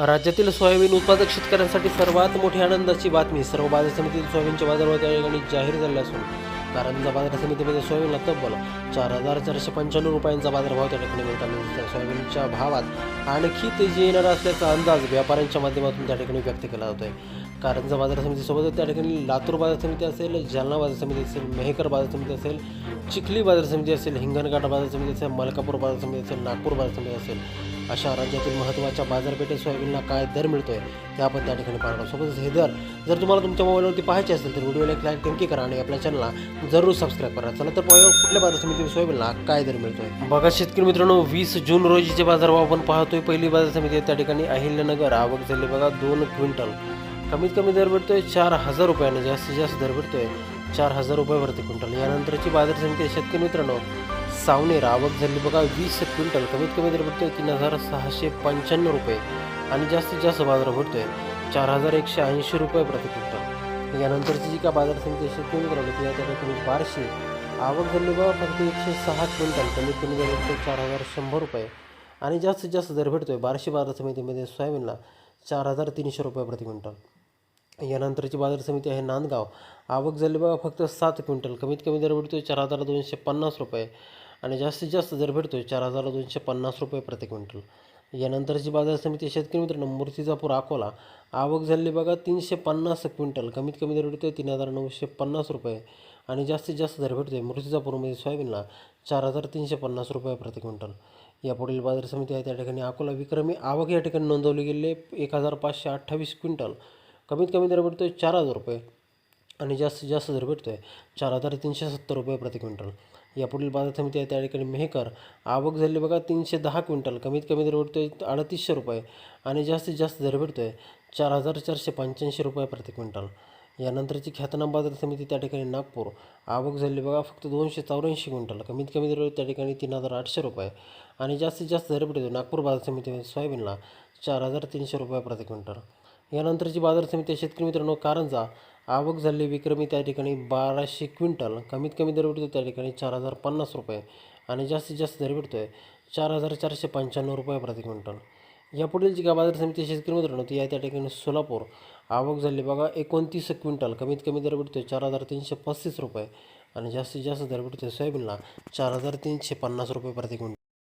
राज्यातील सोयाबीन उत्पादक शेतकऱ्यांसाठी सर्वात मोठी आनंदाची बातमी सर्व बाजार समितीतील सोयाबीनच्या बाजारभाव त्या ठिकाणी जाहीर झाले असून कारंजा बाजार समितीमध्ये सोयाबीनला तब्बल चार हजार चारशे पंच्याण्णव रुपयांचा बाजारभाव त्या ठिकाणी मिळताना दिसत आहे. सोयाबीनच्या भावात आणखी तेजी येणार असल्याचा अंदाज व्यापाऱ्यांच्या माध्यमातून त्या ठिकाणी व्यक्त केला जातो आहे कारंजा बाजार समितीसोबत त्या ठिकाणी लातूर बाजार समिती असेल जालना बाजार समिती असेल मेहकर बाजार समिती असेल चिखली बाजार समिती असेल हिंगणघाट बाजार समिती असेल मलकापूर बाजार समिती असेल नागपूर बाजार समिती असेल अशा राज्यातील महत्त्वाच्या बाजारपेठेत सोयाबीनला काय दर मिळतोय ते आपण त्या ठिकाणी पाहणार सोबतच हे दर जर तुम्हाला तुमच्या मोबाईलवरती पाहायचे असेल तर व्हिडिओला एक लाईक नक्की करा आणि आपल्या चॅनलला जरूर सबस्क्राईब करा. चला तर पाहूया कुठल्या बाजार समिती सोयाबीनला काय दर मिळतोय. बघा शेतकरी मित्रांनो वीस जून रोजीचे बाजारभाव आपण पाहतोय पहिली बाजार समिती त्या ठिकाणी अहिल्यानगर आवक झाली बघा दोन क्विंटल. कमीत कमी दर भेटतोय चार हजार रुपयाने जास्तीत जास्त दर भेटतोय चार हजार रुपये प्रति क्विंटल. यानंतरची बाजार समिती शेतकरी मित्रांनो. सावनेर आवक झाली बघा वीस क्विंटल. कमीत कमी दर भेटतोय तीन हजार सहाशे पंच्याण्णव रुपये. आणि जास्तीत जास्त बाजार भेटतोय चार हजार एकशे ऐंशी रुपये प्रति क्विंटल. यानंतरची जी का बाजार समिती शेतकरी मित्रांनो ती आता त्या बारशे. आवक झाली बघा फक्त एकशे सहा क्विंटल. कमीत कमी दर भेटतो चार हजार शंभर रुपये. आणि जास्तीत जास्त दर भेटतोय बारशे बाजार समितीमध्ये सोयाबीनला चार हजार तीनशे रुपये प्रति क्विंटल. यानंतरची बाजार समिती आहे नांदगाव. आवक झाली बघा फक्त सात क्विंटल. कमीत कमी दर भेटतोय चार हजार दोनशे पन्नास रुपये. आणि जास्तीत जास्त दर भेटतोय चार हजार दोनशे पन्नास रुपये प्रति क्विंटल. यानंतरची बाजार समिती शेतकरी मित्रांनो मूर्तिजापूर अकोला. आवक झाली बघा तीनशे पन्नास क्विंटल. कमीत कमी दर भेटतोय तीन हजार नऊशे पन्नास रुपये. आणि जास्तीत जास्त दर भेटतोय मूर्तिजापूरमध्ये सोयाबीनला चार हजार तीनशे पन्नास रुपये प्रति क्विंटल. यापुढील बाजार समिती आहे त्या ठिकाणी अकोला विक्रमी आवक या ठिकाणी नोंदवली गेली एक हजार पाचशे अठ्ठावीस क्विंटल. कमीत कमी दर भेटतो आहे चार हजार रुपये. आणि जास्तीत जास्त दर भेटतो आहे चार हजार तीनशे सत्तर रुपये प्रति क्विंटल. यापुढील बाजार समिती आहे त्या ठिकाणी मेहकर आवक झाली बघा तीनशे दहा क्विंटल कमीत कमी दर भेटतो आहे अडतीसशे रुपये. आणि जास्तीत जास्त दर भेटतो आहे चार हजार चारशे पंच्याऐंशी रुपये प्रति क्विंटल. यानंतरची ख्यातनाम बाजार समिती त्या ठिकाणी नागपूर आवक झाली बघा फक्त दोनशे चौऱ्याऐंशी क्विंटल कमीत कमी दर त्या ठिकाणी तीन हजार आठशे रुपये. आणि जास्तीत जास्त दर भेटतो नागपूर बाजार समितीमध्ये सोयाबीनला चार हजार तीनशे रुपये प्रति क्विंटल. यानंतरची बाजार समिती शेतकरी मित्रांनो कारंजा. आवक झाली विक्रमी त्या ठिकाणी बाराशे क्विंटल. कमीत कमी दर भेटतो त्या ठिकाणी चार हजार पन्नास रुपये. आणि जास्तीत जास्त दर भेटतो आहे चार हजार चारशे पंच्याण्णव रुपये प्रति क्विंटल. यापुढील जी का बाजार समिती शेतकरी मित्रांनो ती आहे त्या ठिकाणी सोलापूर. आवक झाली बघा एकोणतीस क्विंटल. कमीत कमी दर भेटतो आहे चार हजार तीनशे पस्तीस रुपये. आणि जास्तीत जास्त दर भेटतो आहे सोयाबीनला चार हजार तीनशे पन्नास रुपये प्रति क्विंटल.